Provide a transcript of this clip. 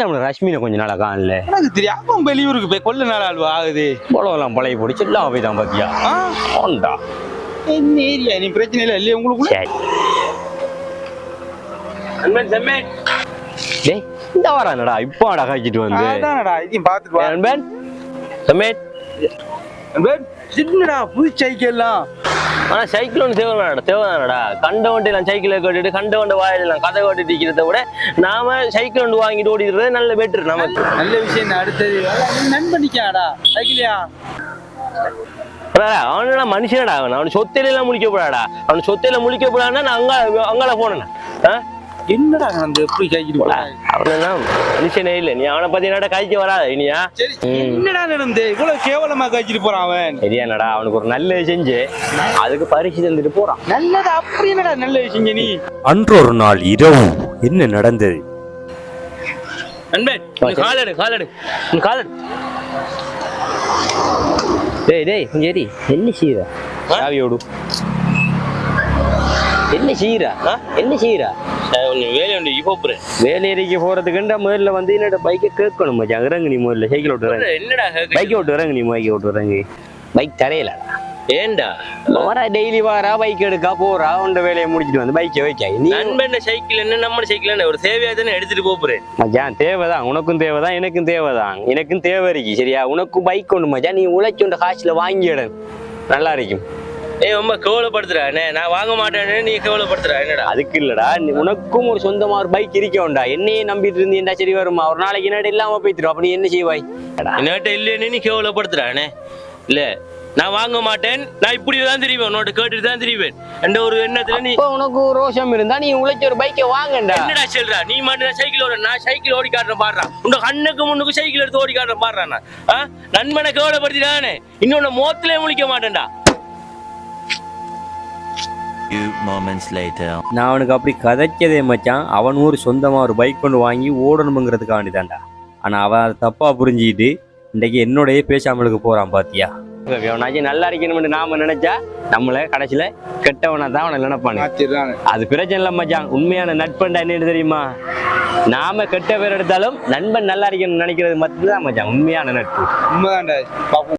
நம்மள ரஷ்மினை கொஞ்ச நாளா காணல? எனக்கு தெரியும். அப்பா வெளியூருக்கு போய் கொல்ல நாள் ஆள் ஆகுது? போலவெல்லாம் பழைய போடி எல்லாம் போய் தான் பாத்தியா? ஆ? ஆண்டா என்ன ஏரியா? நீ பிரச்சனை இல்லை இல்லையா உங்களுக்குள்ள? சரி. டேய் இந்த வரானடா இப்போ அடா காய்ச்சிட்டு வந்து? அதானடா இதையும் பார்த்துட்டு வா. நண்பன் சமேட் நண்பன், சின்னடா புது சைக்கிள்லாம் ஆனா சைக்கிள் தேவைதானடா தேவைதானடா கண்ட வண்டி நான் சைக்கிளை கட்டிட்டு கண்ட வண்டி வாயிலாம் கதை கட்டிட்டு இருக்கிறத விட நாம சைக்கிள் ஒன்று வாங்கிட்டு ஓடிடுறது நல்ல பெட்ரு நமக்கு. நல்ல விஷயம். அடுத்தது. நண்பனிக்காடா சைக்கிளியா? அவனோட மனுஷனடா அவன். அவன் சொத்தையில எல்லாம் முழிக்க போடாடா அவன் சொத்தையில முழிக்க போடான்னா நான் அங்க அங்கால போனேன். என்னடா அந்த எப்படி போடா அவனெல்லாம் மனுஷனே இல்லை. நீ அவனை பத்தி என்னடா காய்ச்சி வராத இனியா? சரி. என்னடா நடந்து இவ்வளவு கேவலமா கழிச்சிட்டு போறான் அவன். சரியானடா அவனுக்கு ஒரு நல்ல செஞ்சு அதுக்கு பரிசு தந்துட்டு போறான். நல்லதா? அப்படி என்னடா நல்ல விஷயம் நீ? அன்றொரு நாள் இரவு என்ன நடந்தது? நண்பன் காலடு காலடு காலடு டேய் டேய் கொஞ்சம் ஏறி என்ன செய்யற சாவியோடு. என்ன செய்யறா? என்ன செய்யறா வேலை உண்டு இப்போ போறேன் வேலையறைக்கு போறதுக்குண்டா முதல்ல வந்து என்னோட பைக்கை கேட்கணும்? மச்சான் இறங்கு நீ முதல்ல சைக்கிள் ஓட்டு இறங்கு என்னடா பைக் ஓட்டு இறங்கு நீ பைக் ஓட்டு இறங்கு பைக் தரையில ஏண்டா? வரா டெய்லி வாரா பைக் எடுக்கா போறா உண்ட வேலையை முடிச்சிட்டு வந்து பைக்கை வைக்க. நீ நண்பன் சைக்கிள் என்ன நம்ம சைக்கிள் என்ன? ஒரு சேவையா தானே எடுத்துட்டு போறேன் மச்சான் தேவைதான். உனக்கும் தேவைதான் எனக்கும் தேவைதான். எனக்கும் தேவை இருக்கு சரியா? உனக்கும் பைக் ஒன்று மச்சான் நீ உழைச்சுண்ட காசுல வாங்கிடு நல்லா இருக்கும். ஏய் ரொம்ப கேவலப்படுத்துறானே நான் வாங்க மாட்டேன்னு நீ கேவலப்படுத்துறா என்னடா? அதுக்கு இல்லடா நீ உனக்கும் ஒரு சொந்தமா ஒரு பைக் இருக்கோண்டா என்னையே நம்பிட்டு இருந்தீண்டா சரி வருமா? ஒரு நாளைக்கு என்னடா இல்லாம போய்த்திரும் அப்ப நீ என்ன செய்வாய்? என்னட்ட இல்லைன்னு நீ கேவலப்படுத்துறானே இல்ல நான் வாங்க மாட்டேன். நான் இப்படி தான் தெரிவேன் உன்னோட கேட்டுட்டு தான் தெரிவேன். என்ற ஒரு எண்ணத்துல நீ இப்ப உனக்கு ஒரு ரோஷம் இருந்தா நீ உழைச்ச ஒரு பைக்கை வாங்கண்டா. என்னடா சொல்றா? நீ மட்டும் சைக்கிள் ஓட நான் சைக்கிள் ஓடி காட்டுறேன் பாடுறான் உங்க கண்ணுக்கு முன்னுக்கு சைக்கிள் எடுத்து ஓடி காட்டுறேன் பாடுறான் நான் ஆ? நண்பனை கேவலப்படுத்திட்டானே இன்னொன்னு மோத்திலே முழிக்க மாட்டேன்டா. நான் அவனுக்கு அப்படி கதைச்சதே மச்சான். அவன் ஒரு சொந்தமா ஒரு பைக் கொண்டு வாங்கி ஓடணுங்கிறதுக்காண்டி தான்டா. ஆனா அவன் அதை தப்பா புரிஞ்சுக்கிட்டு இன்னைக்கு என்னோடயே பேசாமலுக்கு போறான் பாத்தியா? எவனாச்சும் நல்லா இருக்கணும்னு நாம நினைச்சா நம்மள கடைசியில கெட்டவனா தான் அவனை நினைப்பானு. அது பிரச்சனை இல்லை மச்சான். உண்மையான நட்பண்டா என்னன்னு தெரியுமா? நாம கெட்ட பேர் எடுத்தாலும் நண்பன் நல்லா இருக்கணும்னு நினைக்கிறது மட்டும்தான் மச்சான். உண்மையான நட்பு. உண்மைதான்டா.